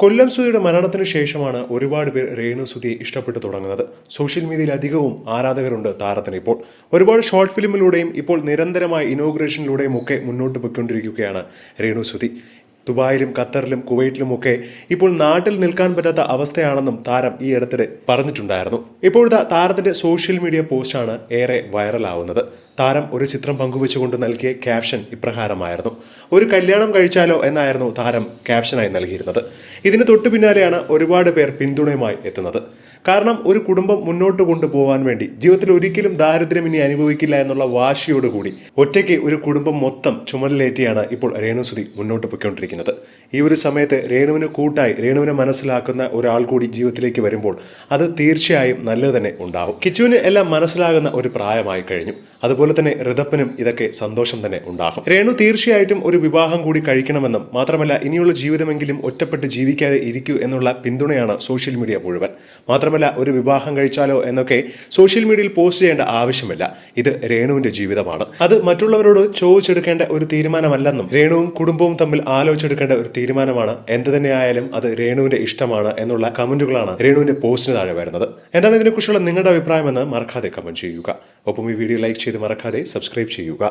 കൊല്ലം സുധിയുടെ മരണത്തിന് ശേഷമാണ് ഒരുപാട് പേർ രേണു സുധിയെ ഇഷ്ടപ്പെട്ടു തുടങ്ങുന്നത്. സോഷ്യൽ മീഡിയയിൽ അധികവും ആരാധകരുണ്ട് താരത്തിന് ഇപ്പോൾ. ഒരുപാട് ഷോർട്ട് ഫിലിമിലൂടെയും ഇപ്പോൾ നിരന്തരമായ ഇനോഗ്രേഷനിലൂടെയും ഒക്കെ മുന്നോട്ട് പോയിക്കൊണ്ടിരിക്കുകയാണ് രേണു സുധി. ദുബായിലും ഖത്തറിലും കുവൈറ്റിലും ഒക്കെ ഇപ്പോൾ നാട്ടിൽ നിൽക്കാൻ പറ്റാത്ത അവസ്ഥയാണെന്നും താരം ഈ അടുത്തിടെ പറഞ്ഞിട്ടുണ്ടായിരുന്നു. ഇപ്പോഴത്തെ താരത്തിന്റെ സോഷ്യൽ മീഡിയ പോസ്റ്റാണ് ഏറെ വൈറലാവുന്നത്. താരം ഒരു ചിത്രം പങ്കുവെച്ചുകൊണ്ട് നൽകിയ ക്യാപ്ഷൻ ഇപ്രകാരമായിരുന്നു. ഒരു കല്യാണം കഴിച്ചാലോ എന്നായിരുന്നു താരം ക്യാപ്ഷനായി നൽകിയിരുന്നത്. ഇതിന് തൊട്ടു പിന്നാലെയാണ് ഒരുപാട് പേർ പിന്തുണയുമായി എത്തുന്നത്. കാരണം ഒരു കുടുംബം മുന്നോട്ട് കൊണ്ടുപോകാൻ വേണ്ടി ജീവിതത്തിൽ ഒരിക്കലും ദാരിദ്ര്യം ഇനി അനുഭവിക്കില്ല എന്നുള്ള വാശിയോടുകൂടി ഒറ്റയ്ക്ക് ഒരു കുടുംബം മൊത്തം ചുമലിലേറ്റിയാണ് ഇപ്പോൾ രേണുസുതി മുന്നോട്ട് പോയിക്കൊണ്ടിരിക്കുന്നത്. ഈ ഒരു സമയത്ത് രേണുവിന് കൂട്ടായി രേണുവിനെ മനസ്സിലാക്കുന്ന ഒരാൾ കൂടി ജീവിതത്തിലേക്ക് വരുമ്പോൾ അത് തീർച്ചയായും നല്ലത് തന്നെ ഉണ്ടാവും. കിച്ചുവിന് എല്ലാം മനസ്സിലാകുന്ന ഒരു പ്രായമായി കഴിഞ്ഞു. അതുപോലെ തന്നെ ഋതപ്പനും ഇതൊക്കെ സന്തോഷം തന്നെ ഉണ്ടാകും. രേണു തീർച്ചയായിട്ടും ഒരു വിവാഹം കൂടി കഴിക്കണമെന്നും മാത്രമല്ല ഇനിയുള്ള ജീവിതമെങ്കിലും ഒറ്റപ്പെട്ട് ജീവിക്കാതെ ഇരിക്കൂ എന്നുള്ള പിന്തുണയാണ് സോഷ്യൽ മീഡിയ മുഴുവൻ. മാത്രമല്ല ഒരു വിവാഹം കഴിച്ചാലോ എന്നൊക്കെ സോഷ്യൽ മീഡിയയിൽ പോസ്റ്റ് ചെയ്യേണ്ട ആവശ്യമില്ല. ഇത് രേണുവിന്റെ ജീവിതമാണ്. അത് മറ്റുള്ളവരോട് ചോദിച്ചെടുക്കേണ്ട ഒരു തീരുമാനമല്ലെന്നും രേണുവും കുടുംബവും തമ്മിൽ ആലോചിച്ചെടുക്കേണ്ട ഒരു തീരുമാനമാണ് എന്ത് തന്നെയായാലും അത് രേണുവിന്റെ ഇഷ്ടമാണ് എന്നുള്ള കമന്റുകളാണ് രേണുവിന്റെ പോസ്റ്റിന് താഴെ വരുന്നത്. എന്താണ് ഇതിനെക്കുറിച്ചുള്ള നിങ്ങളുടെ അഭിപ്രായം എന്ന് മറക്കാതെ കമന്റ് ചെയ്യുക. ഒപ്പം ഈ വീഡിയോ ലൈക്ക് ചെയ്ത് മറക്കാതെ സബ്സ്ക്രൈബ് ചെയ്യുക.